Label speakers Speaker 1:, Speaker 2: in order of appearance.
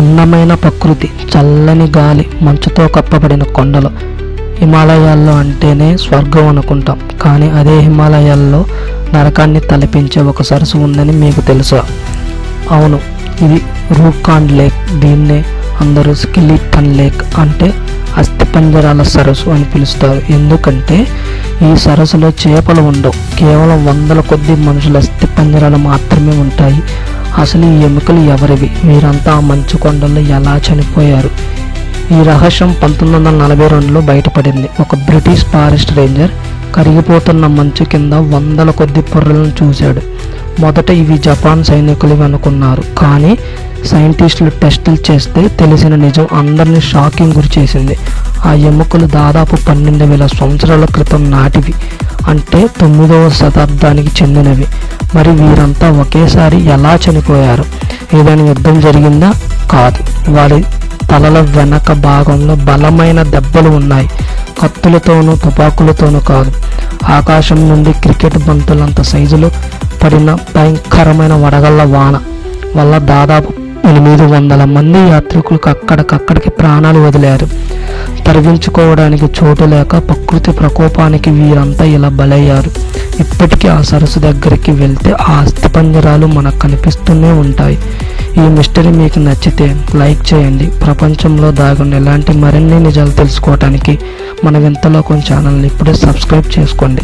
Speaker 1: అందమైన ప్రకృతి చల్లని గాలి మంచుతో కప్పబడిన కొండలు. హిమాలయాల్లో అంటేనే స్వర్గం అనుకుంటాం. కానీ అదే హిమాలయాల్లో నరకాన్ని తలపించే ఒక సరస్సు ఉందని మీకు తెలుసా? అవును ఇది రూకాండ్ లేక్. దీన్నే అందరూ స్కిలిపన్ లేక్ అంటే అస్థిపంజరాల సరస్సు అని పిలుస్తారు. ఎందుకంటే ఈ సరస్సులో చేపలు ఉండవు. కేవలం వందల కొద్ది మనుషుల అస్థిపంజరాలు మాత్రమే ఉంటాయి. అసలు ఈ ఎముకలు ఎవరివి? మీరంతా ఆ మంచు కొండల్లో ఎలా చనిపోయారు? ఈ రహస్యం పంతొమ్మిది వందల నలభై రెండులో బయటపడింది. ఒక బ్రిటిష్ ఫారెస్ట్ రేంజర్ కరిగిపోతున్న మంచు కింద వందల కొద్ది పొర్రలను చూశాడు. మొదట ఇవి జపాన్ సైనికులు అనుకున్నారు. కానీ సైంటిస్టులు టెస్టులు చేస్తే తెలిసిన నిజం అందరినీ షాకింగ్ గురి చేసింది ఆ ఎముకలు దాదాపు పన్నెండు వేల సంవత్సరాల క్రితం నాటివి. అంటే తొమ్మిదవ శతాబ్దానికి చెందినవి. మరి వీరంతా ఒకేసారి ఎలా చనిపోయారు? ఏదైనా యుద్ధం జరిగిందా? కాదు. వారి తలల వెనక భాగంలో బలమైన దెబ్బలు ఉన్నాయి. కత్తులతోనూ తుపాకులతోనూ కాదు. ఆకాశం నుండి క్రికెట్ బంతులంత సైజులో పడిన భయంకరమైన వడగళ్ళ వాన వల్ల దాదాపు ఎనిమిది వందల మంది యాత్రికులకు అక్కడికక్కడికి ప్రాణాలు వదిలారు. తరివించుకోవడానికి చోటు లేక ప్రకృతి ప్రకోపానికి వీరంతా ఇలా బలయ్యారు. ఇప్పటికీ ఆ సరస్సు దగ్గరికి వెళ్తే ఆ అస్థిపంజరాలు మనకు కనిపిస్తూనే ఉంటాయి. ఈ మిస్టరీ మీకు నచ్చితే లైక్ చేయండి. ప్రపంచంలో దాగున్న ఇలాంటి మరిన్ని నిజాలు తెలుసుకోవటానికి మన వింతలో కొన్ని ఛానల్ని ఇప్పుడే సబ్స్క్రైబ్ చేసుకోండి.